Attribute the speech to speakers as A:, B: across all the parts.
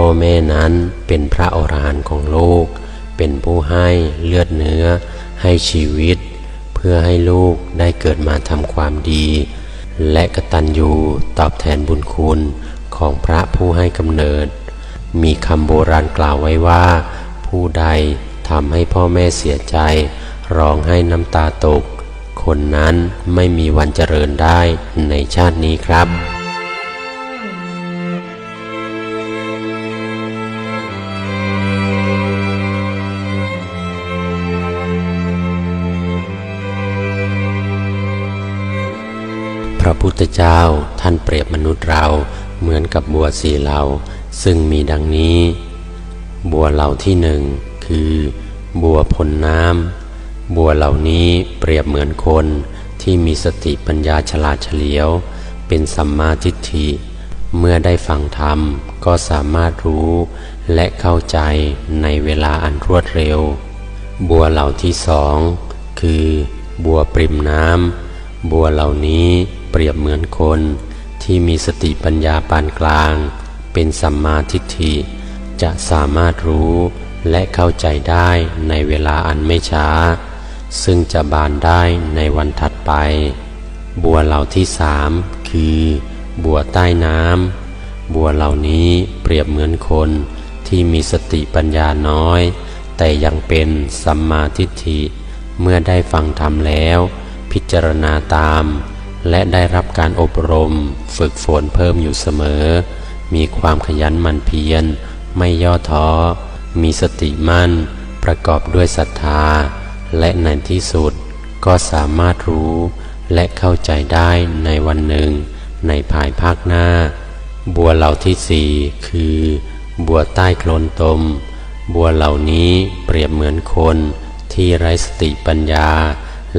A: พ่อแม่นั้นเป็นพระอรหันต์ของโลก เป็นผู้ให้เลือดเนื้อ ให้ชีวิต เพื่อให้ลูกได้เกิดมาทำความดี และกตัญญูตอบแทนบุญคุณของพระผู้ให้กำเนิด มีคำโบราณกล่าวไว้ว่า ผู้ใดทำให้พ่อแม่เสียใจ ร้องให้น้ำตาตก คนนั้นไม่มีวันเจริญได้ในชาตินี้ครับ พุทธเจ้าท่านเปรียบมนุษย์เราเหมือนกับบัวสีเหลาซึ่งมีดังนี้ บัวเหล่าที่หนึ่งคือ บัวพ้นน้ำบัวเหล่านี้เปรียบเหมือนคนที่มีสติปัญญาฉลาดเฉลียว เป็นสัมมาทิฏฐิ เมื่อได้ฟังธรรมก็สามารถรู้และเข้าใจในเวลาอันรวดเร็ว บัวเหล่าที่สองคือ บัวปริมน้ำบัวเหล่านี้ รียบเหมือนคนที่มีสติปัญญาปานกลาง เป็นสัมมาทิฏฐิ จะสามารถรู้และเข้าใจได้ในเวลาอันไม่ช้า ซึ่งจะบานได้ในวันถัดไป บัวเหล่าที่สามคือ บัวใต้น้ำบัวเหล่านี้เปรียบเหมือนคนที่มีสติปัญญาน้อย แต่ยังเป็นสัมมาทิฏฐิ เมื่อได้ฟังธรรมแล้ว พิจารณาตาม และได้รับการอบรม ฝึกฝนเพิ่มอยู่เสมอ มีความขยันหมั่นเพียร ไม่ย่อท้อ มีสติมั่น ประกอบด้วยศรัทธา และในที่สุด ก็สามารถรู้และเข้าใจได้ในวันหนึ่ง ในภายภาคหน้า บัวเหล่าที่สี่คือ บัวใต้โคลนตม บัวเหล่านี้เปรียบเหมือนคนที่ไร้สติปัญญา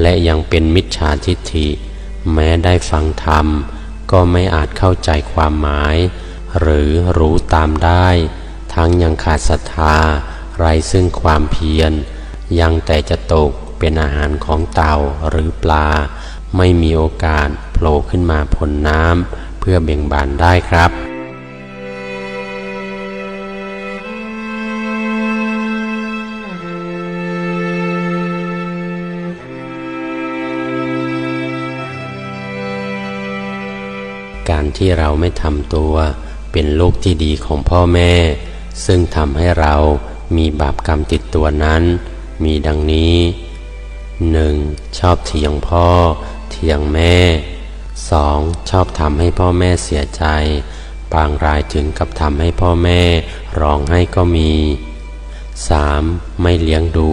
A: และยังเป็นมิจฉาทิฏฐิ แม้ได้ฟังธรรม ก็ไม่อาจเข้าใจความหมาย หรือรู้ตามได้ ทั้งยังขาดศรัทธาไรซึ่งความเพียร ยังแต่จะตกเป็นอาหารของเต่าหรือปลา ไม่มีโอกาสโผล่ขึ้นมาพ้นน้ำเพื่อเบ่งบานได้ครับ ที่เราไม่ทำตัว เป็นลูกที่ดีของพ่อแม่ ซึ่งทำให้เรามีบาปกรรมติดตัวนั้น มีดังนี้ 1. ชอบเถียงพ่อ เถียงแม่ 2. ชอบทำให้พ่อแม่เสียใจ บางรายถึงกับทำให้พ่อแม่ร้องไห้ก็มี 3. ไม่เลี้ยงดู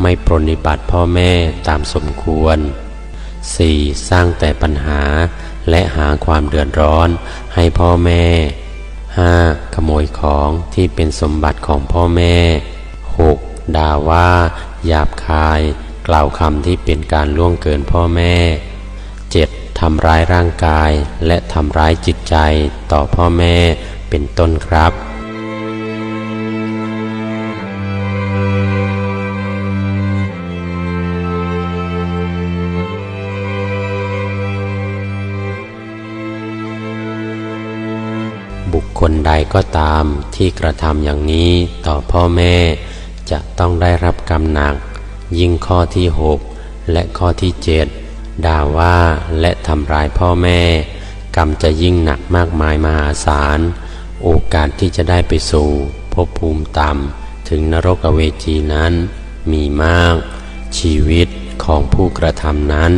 A: ไม่ปรนนิบัติพ่อแม่ตามสมควร 4. สร้างแต่ปัญหา และหาความเดือดร้อนให้พ่อแม่ 5. ขโมยของที่เป็นสมบัติของพ่อแม่ 6. ด่าว่า หยาบคาย กล่าวคำที่เป็นการล่วงเกินพ่อแม่ 7. ทำร้ายร่างกายและทำร้ายจิตใจต่อพ่อแม่เป็นต้นครับ บุคคลใดก็ตามที่กระทำอย่างนี้ต่อพ่อแม่ จะต้องได้รับกรรมหนัก ยิ่งข้อที่หกและข้อที่เจ็ดด่าว่าและทำร้ายพ่อแม่ กรรมจะยิ่งหนักมากมายมหาศาล โอกาสที่จะได้ไปสู่ภพภูมิต่ำถึงนรกอเวจีนั้นมีมาก ชีวิตของผู้กระทำนั้น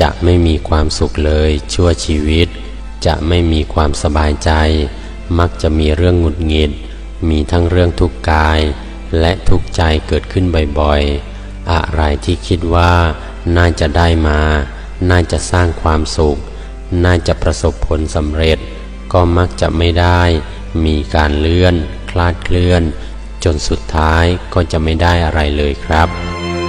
A: จะไม่มีความสุขเลยชั่วชีวิต จะไม่มีความสบายใจ มักจะมีเรื่องหงุดหงิด มีทั้งเรื่องทุกข์กาย และทุกข์ใจเกิดขึ้นบ่อยๆ อะไรที่คิดว่า น่าจะได้มา น่าจะสร้างความสุข น่าจะประสบผลสำเร็จ ก็มักจะไม่ได้ มีการเลื่อน คลาดเคลื่อน จนสุดท้ายก็จะไม่ได้อะไรเลยครับ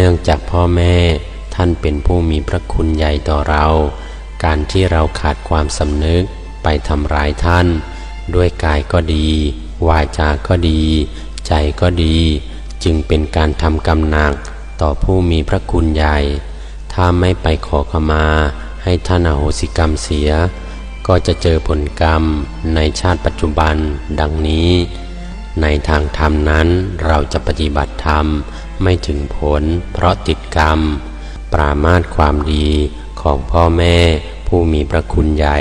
A: เนื่องจากพ่อแม่ท่านเป็นผู้มีพระคุณใหญ่ต่อเรา การที่เราขาดความสำนึกไปทำร้ายท่าน ด้วยกายก็ดี วาจาก็ดี ใจก็ดี จึงเป็นการทำกรรมหนักต่อผู้มีพระคุณใหญ่ ถ้าไม่ไปขอขมาให้ท่านอโหสิกรรมเสีย ก็จะเจอผลกรรมในชาติปัจจุบันดังนี้ ในทางธรรมนั้นเราจะปฏิบัติธรรม ไม่ถึงผล เพราะติดกรรม ปรามาสความดีของพ่อแม่ผู้มีพระคุณใหญ่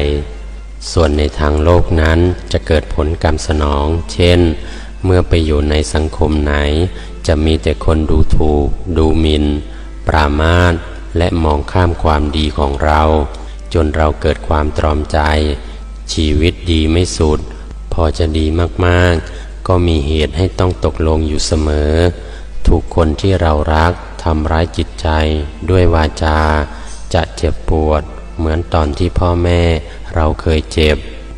A: ส่วนในทางโลกนั้นจะเกิดผลกรรมสนอง เช่น เมื่อไปอยู่ในสังคมไหน จะมีแต่คนดูถูก ดูหมิน่น ปรามาสและมองข้ามความดีของเรา จนเราเกิดความตรอมใจ ชีวิตดีไม่สุด พอจะดีมากๆ ก็มีเหตุให้ต้องตกลงอยู่เสมอ ถูกคนที่เรารักทำร้ายจิตใจ ด้วยวาจา จะเจ็บปวด เหมือนตอนที่พ่อแม่ เราเคยเจ็บ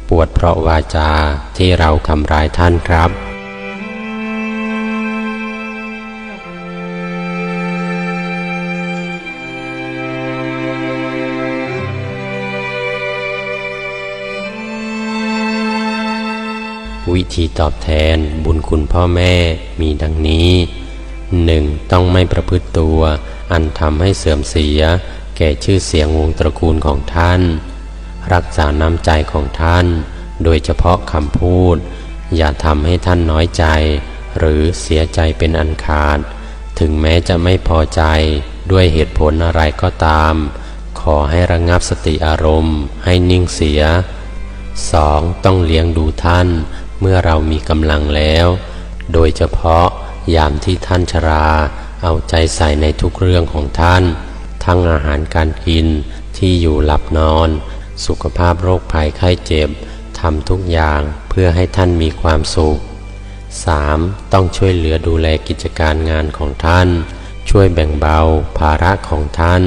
A: ปวดเพราะวาจาที่เราทำร้ายท่านครับวิธีตอบแทนบุญคุณพ่อแม่มีดังนี้ หนึ่งต้องไม่ประพฤติตัว อันทำให้เสื่อมเสีย แก่ชื่อเสียงวงตระกูลของท่าน รักษาน้ำใจของท่าน โดยเฉพาะคำพูด อย่าทำให้ท่านน้อยใจ หรือเสียใจเป็นอันขาด ถึงแม้จะไม่พอใจด้วยเหตุผลอะไรก็ตาม ขอให้ระงงับสติอารมณ์ ให้นิ่งเสีย 2. ต้องเลี้ยงดูท่าน เมื่อเรามีกำลังแล้ว โดยเฉพาะ ยามที่ท่านชรา เอาใจใส่ในทุกเรื่องของท่าน ทั้งอาหารการกินที่อยู่หลับนอน สุขภาพโรคภัยไข้เจ็บทำทุกอย่างเพื่อให้ท่านมีความสุข 3. ต้องช่วยเหลือดูแลกิจการงานของท่าน ช่วยแบ่งเบาภาระของท่าน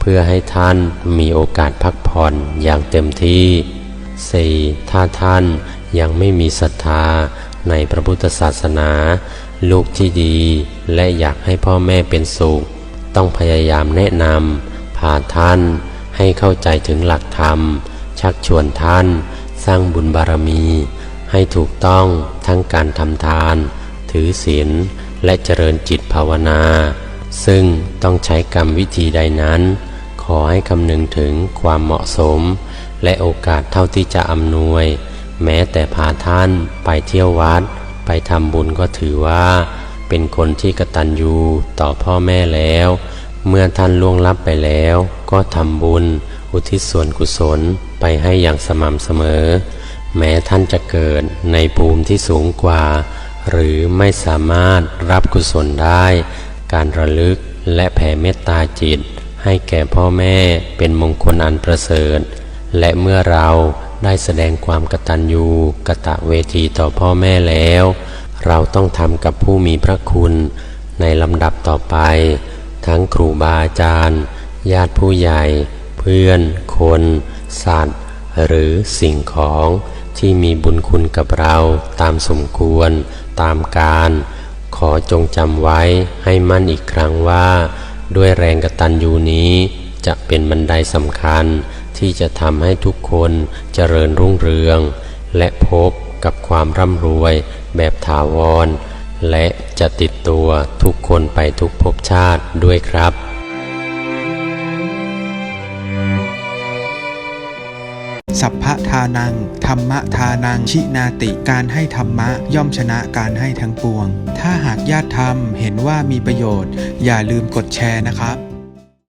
A: เพื่อให้ท่านมีโอกาสพักผ่อนอย่างเต็มที่ 4. ถ้าท่านยังไม่มีศรัทธาในพระพุทธศาสนา ลูกที่ดีและอยากให้พ่อแม่เป็นสุข ต้องพยายามแนะนำพาท่านให้เข้าใจถึงหลักธรรม ชักชวนท่าน สร้างบุญบารมี ให้ถูกต้องทั้งการทำทาน ถือศีลและเจริญจิตภาวนา ซึ่งต้องใช้กรรมวิธีใดนั้น ขอให้คำนึงถึงความเหมาะสม และโอกาสเท่าที่จะอำนวย แม้แต่พาท่านไปเที่ยววัด ไปทำบุญก็ถือว่า เป็นคนที่กตัญญูต่อพ่อแม่แล้ว เมื่อท่านล่วงลับไปแล้ว ก็ทำบุญ อุทิศส่วนกุศลไปให้อย่างสม่ำเสมอ แม้ท่านจะเกิดในภูมิที่สูงกว่า หรือไม่สามารถรับกุศลได้ การระลึกและแผ่เมตตาจิต ให้แก่พ่อแม่เป็นมงคลอันประเสริฐ และเมื่อเรา ได้แสดงความกตัญญูกะตะเวทีต่อพ่อแม่แล้ว เราต้องทำกับผู้มีพระคุณในลำดับต่อไป ทั้งครูบาอาจารย์ ญาติผู้ใหญ่ เพื่อน คน สัตว์ หรือสิ่งของที่มีบุญคุณกับเราตามสมควร ตามการ ขอจงจำไว้ให้มั่นอีกครั้งว่า ด้วยแรงกตัญญูนี้จะเป็นบันไดสำคัญ ที่จะทำให้ทุกคนเจริญรุ่งเรือง และพบกับความร่ำรวยแบบถาวร และจะติดตัวทุกคนไปทุกภพชาติด้วยครับ
B: สัพพะทานัง ธรรมทานัง ชินาติ การให้ธรรมะย่อมชนะการให้ทั้งปวง ถ้าหากญาติธรรมเห็นว่ามีประโยชน์ อย่าลืมกดแชร์นะครับ